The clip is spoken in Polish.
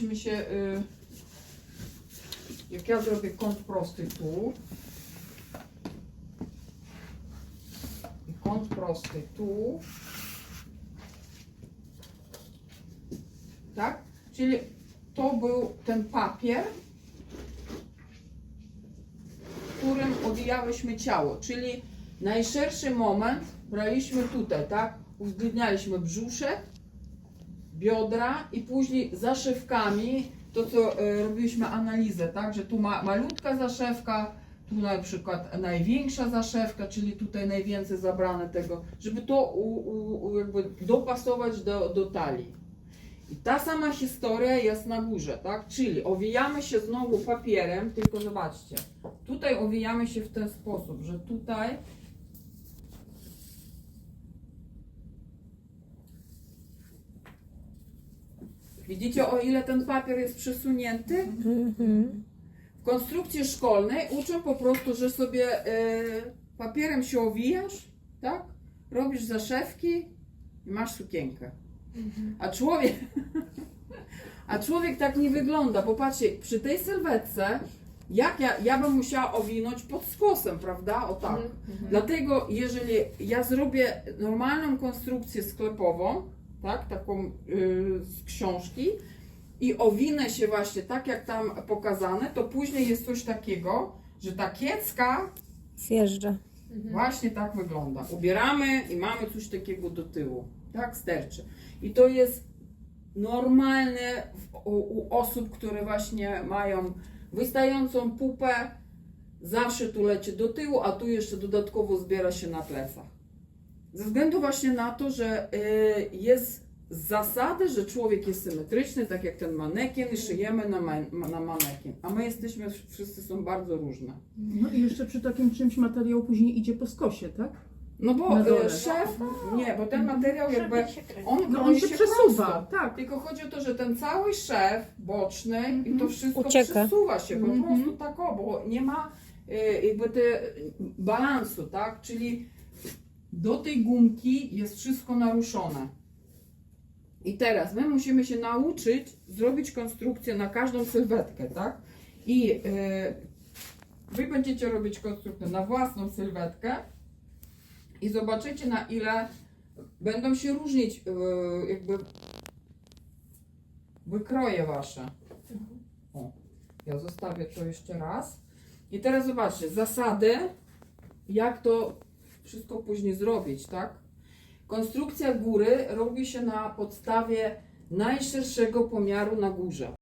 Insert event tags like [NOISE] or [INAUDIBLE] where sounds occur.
Musimy się, y, jak ja zrobię kąt prosty tu i kąt prosty tu, tak? Czyli to był ten papier, którym owijałyśmy ciało, czyli najszerszy moment braliśmy tutaj, tak? Uwzględnialiśmy brzuszek, biodra i później zaszewkami, to co e, robiliśmy analizę, tak, że tu ma malutka zaszewka, tu na przykład największa zaszewka, czyli tutaj najwięcej zabrane tego, żeby to u, u, u jakby dopasować do, do talii. I ta sama historia jest na górze, tak? Czyli owijamy się znowu papierem, tylko zobaczcie, tutaj owijamy się w ten sposób, że tutaj Widzicie, o ile ten papier jest przesunięty? Mhm. W konstrukcji szkolnej uczą po prostu, że sobie e, papierem się owijasz, tak? Robisz zaszewki i masz sukienkę. A człowiek, [LAUGHS] a człowiek tak nie wygląda. Popatrzcie, przy tej sylwetce, jak ja, ja bym musiała owinąć pod skosem, prawda? O tak. Dlatego, jeżeli ja zrobię normalną konstrukcję sklepową, tak, taką y, z książki i owinę się właśnie tak, jak tam pokazane, to później jest coś takiego, że ta kiecka Zjeżdża. właśnie tak wygląda. Ubieramy i mamy coś takiego do tyłu, tak, sterczy. I to jest normalne w, u, u osób, które właśnie mają wystającą pupę, zawsze tu leci do tyłu, a tu jeszcze dodatkowo zbiera się na plecach. Ze względu właśnie na to, że y, jest z zasady, że człowiek jest symetryczny, tak jak ten manekin, i szyjemy na, ma- na manekin. A my jesteśmy, wszyscy są bardzo różne. No i jeszcze przy takim czymś materiał później idzie po skosie, tak? No bo y, szef, nie, bo ten materiał jakby, on, No on się się przesuwa, prosto. tak. Tylko chodzi o to, że ten cały szef boczny i to wszystko Ucieka. przesuwa się po Mhm. prostu tak o, bo nie ma y, jakby te balansu, tak? Czyli do tej gumki jest wszystko naruszone. I teraz my musimy się nauczyć zrobić konstrukcję na każdą sylwetkę, tak? I y, wy będziecie robić konstrukcję na własną sylwetkę i zobaczycie na ile będą się różnić y, jakby wykroje wasze. O, ja zostawię to jeszcze raz. I teraz zobaczcie, zasady, jak to wszystko później zrobić, tak? Konstrukcja góry robi się na podstawie najszerszego pomiaru na górze.